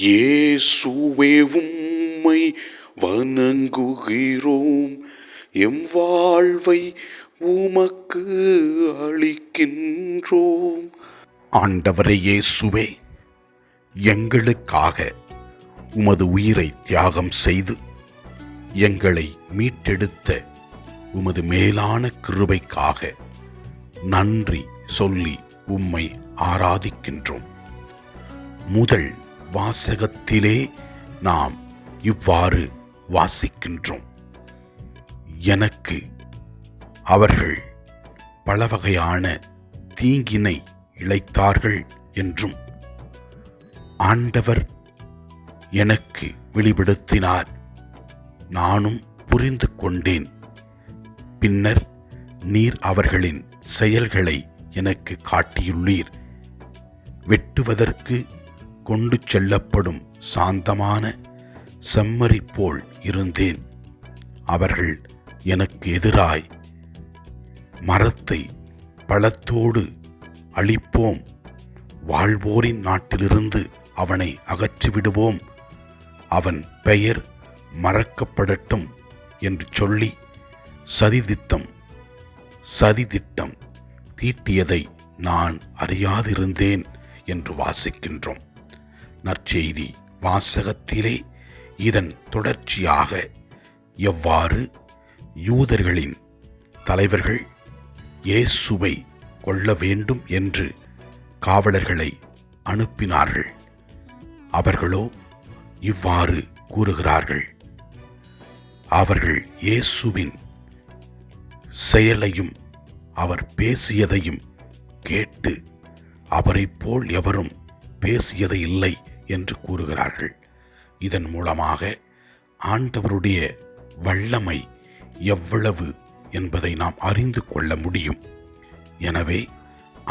இயேசுவே உம்மை வணங்குகிறோம். எம் வாழ்வை உமக்கு அளிக்கின்றோம். ஆண்டவரே இயேசுவே எங்களுக்காக உமது உயிரை தியாகம் செய்து எங்களை மீட்டெடுத்த உமது மேலான கிருபைக்காக நன்றி சொல்லி உம்மை ஆராதிக்கின்றோம். முதல் வாசகத்திலே நாம் இவ்வாறு வாசிக்கின்றோம். எனக்கு அவர்கள் பல வகையான தீங்கினை இழைத்தார்கள் என்றும் ஆண்டவர் எனக்கு வெளிப்படுத்தினார். நானும் புரிந்து கொண்டேன். பின்னர் நீர் அவர்களின் செயல்களை எனக்கு காட்டியுள்ளீர். வெட்டுவதற்கு கொண்டு செல்லப்படும் சாந்தமான செம்மறி போல் இருந்தேன். அவர்கள் எனக்கு எதிராய் மரத்தை பழத்தோடு அழிப்போம். வாழ்வோரின் நாட்டிலிருந்து அவனை அகற்றிவிடுவோம். அவன் பெயர் மறக்கப்படட்டும் என்று சொல்லி சதிதித்தம் சதிதிட்டம் தீட்டியதை நான் அறியாதிருந்தேன் என்று வாசிக்கின்றோம். நற்செய்தி வாசகத்திலே. இதன் தொடர்ச்சியாக எவ்வாறு யூதர்களின் தலைவர்கள் இயேசுவை கொள்ள வேண்டும் என்று காவலர்களை அனுப்பினார்கள். அவர்களோ இவ்வாறு கூறுகிறார்கள். அவர்கள் இயேசுவின் செயலையும் அவர் பேசியதையும் கேட்டு அவரைப் போல் எவரும் பேசியது இல்லை. என்று கூறுகிறார்கள். இதன் மூலமாக ஆண்டவருடைய வல்லமை எவ்வளவு என்பதை நாம் அறிந்து கொள்ள முடியும். எனவே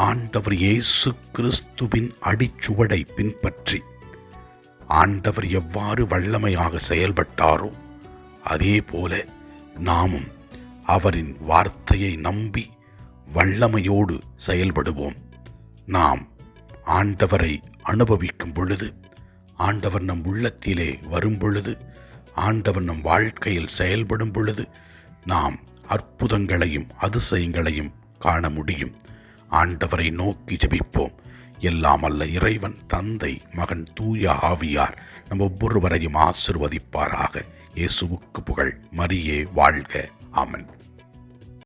ஆண்டவர் இயேசு கிறிஸ்துவின் அடிச்சுவடை பின்பற்றி ஆண்டவர் எவ்வாறு வல்லமையாக செயல்பட்டாரோ அதே போல நாமும் அவரின் வார்த்தையை நம்பி வல்லமையோடு செயல்படுவோம். நாம் ஆண்டவரை அனுபவிக்கும் பொழுது ஆண்டவர் நம் உள்ளத்திலே வரும் பொழுது ஆண்டவர் நம் வாழ்க்கையில் செயல்படும் பொழுது நாம் அற்புதங்களையும் அதிசயங்களையும் காண முடியும். ஆண்டவரை நோக்கி ஜெபிப்போம். எல்லாம் அல்ல இறைவன் தந்தை மகன் தூய ஆவியார் நம் ஒவ்வொருவரையும் ஆசிர்வதிப்பாராக. இயேசுவுக்கு புகழ் மரியே வாழ்க. ஆமன்.